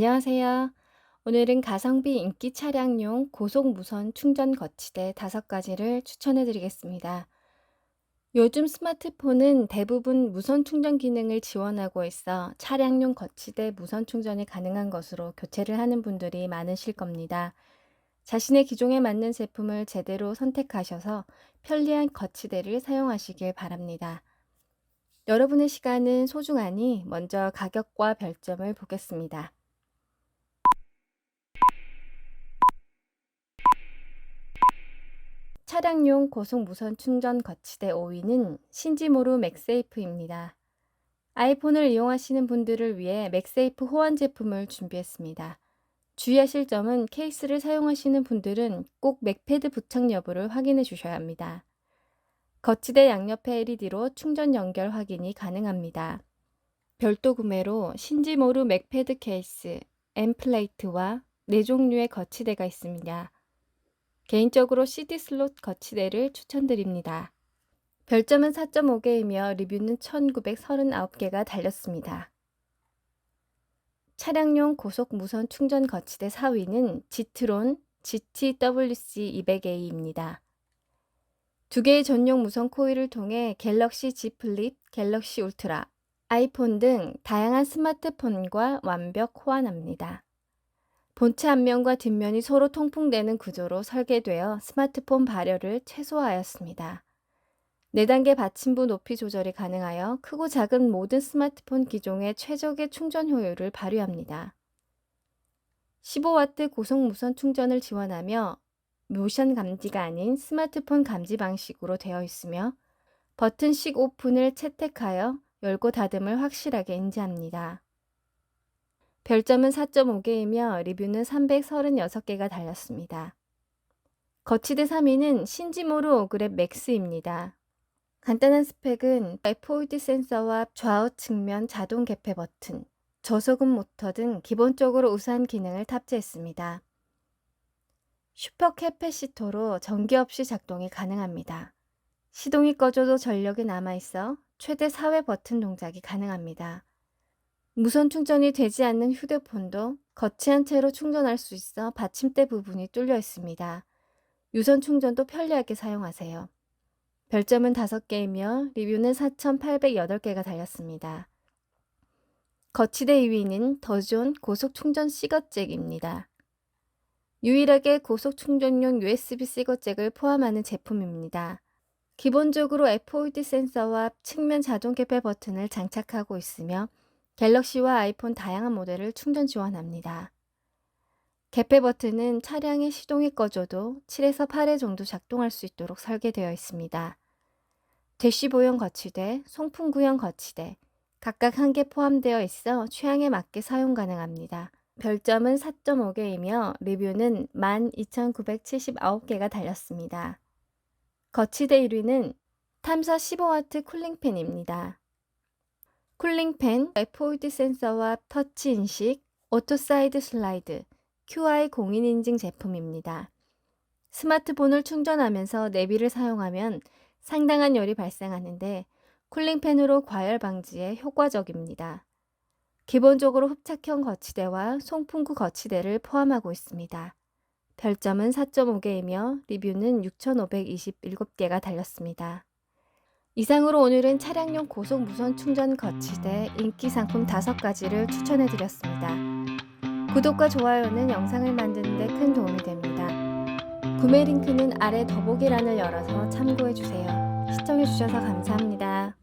안녕하세요. 오늘은 가성비 인기 차량용 고속 무선 충전 거치대 5가지를 추천해 드리겠습니다. 요즘 스마트폰은 대부분 무선 충전 기능을 지원하고 있어 차량용 거치대 무선 충전이 가능한 것으로 교체를 하는 분들이 많으실 겁니다. 자신의 기종에 맞는 제품을 제대로 선택하셔서 편리한 거치대를 사용하시길 바랍니다. 여러분의 시간은 소중하니 먼저 가격과 별점을 보겠습니다. 차량용 고속 무선 충전 거치대 5위는 신지모루 맥세이프입니다. 아이폰을 이용하시는 분들을 위해 맥세이프 호환 제품을 준비했습니다. 주의하실 점은 케이스를 사용하시는 분들은 꼭 맥패드 부착 여부를 확인해 주셔야 합니다. 거치대 양옆에 LED로 충전 연결 확인이 가능합니다. 별도 구매로 신지모루 맥패드 케이스, 엠플레이트와 4종류의 거치대가 있습니다. 개인적으로 CD 슬롯 거치대를 추천드립니다. 별점은 4.5개이며 리뷰는 1939개가 달렸습니다. 차량용 고속 무선 충전 거치대 4위는 지트론 GTWC 200A입니다. 두 개의 전용 무선 코일을 통해 갤럭시 Z 플립, 갤럭시 울트라, 아이폰 등 다양한 스마트폰과 완벽 호환합니다. 본체 앞면과 뒷면이 서로 통풍되는 구조로 설계되어 스마트폰 발열을 최소화하였습니다. 4단계 받침부 높이 조절이 가능하여 크고 작은 모든 스마트폰 기종의 최적의 충전 효율을 발휘합니다. 15W 고속 무선 충전을 지원하며 모션 감지가 아닌 스마트폰 감지 방식으로 되어 있으며 버튼식 오픈을 채택하여 열고 닫음을 확실하게 인지합니다. 별점은 4.5개이며 리뷰는 336개가 달렸습니다. 거치대 3위는 신지모루 오그랩 맥스입니다. 간단한 스펙은 FOD 센서와 좌우 측면 자동 개폐 버튼, 저소금 모터 등 기본적으로 우수한 기능을 탑재했습니다. 슈퍼 캐패시터로 전기 없이 작동이 가능합니다. 시동이 꺼져도 전력이 남아있어 최대 4회 버튼 동작이 가능합니다. 무선 충전이 되지 않는 휴대폰도 거치한 채로 충전할 수 있어 받침대 부분이 뚫려 있습니다. 유선 충전도 편리하게 사용하세요. 별점은 5개이며 리뷰는 4,808개가 달렸습니다. 거치대 2위는 더존 고속 충전 시거잭입니다. 유일하게 고속 충전용 USB-C 거잭을 포함하는 제품입니다. 기본적으로 FOD 센서와 측면 자동 개폐 버튼을 장착하고 있으며 갤럭시와 아이폰 다양한 모델을 충전 지원합니다. 개폐 버튼은 차량의 시동이 꺼져도 7에서 8회 정도 작동할 수 있도록 설계되어 있습니다. 대시보형 거치대, 송풍 구형 거치대, 각각 한 개 포함되어 있어 취향에 맞게 사용 가능합니다. 별점은 4.5개이며 리뷰는 12,979개가 달렸습니다. 거치대 1위는 탐사 15W 쿨링팬입니다. 쿨링팬, FOD 센서와 터치 인식, 오토 사이드 슬라이드, QI 공인 인증 제품입니다. 스마트폰을 충전하면서 내비를 사용하면 상당한 열이 발생하는데 쿨링팬으로 과열 방지에 효과적입니다. 기본적으로 흡착형 거치대와 송풍구 거치대를 포함하고 있습니다. 별점은 4.5개이며 리뷰는 6,527개가 달렸습니다. 이상으로 오늘은 차량용 고속 무선 충전 거치대 인기 상품 5가지를 추천해 드렸습니다. 구독과 좋아요는 영상을 만드는 데 큰 도움이 됩니다. 구매 링크는 아래 더보기란을 열어서 참고해 주세요. 시청해 주셔서 감사합니다.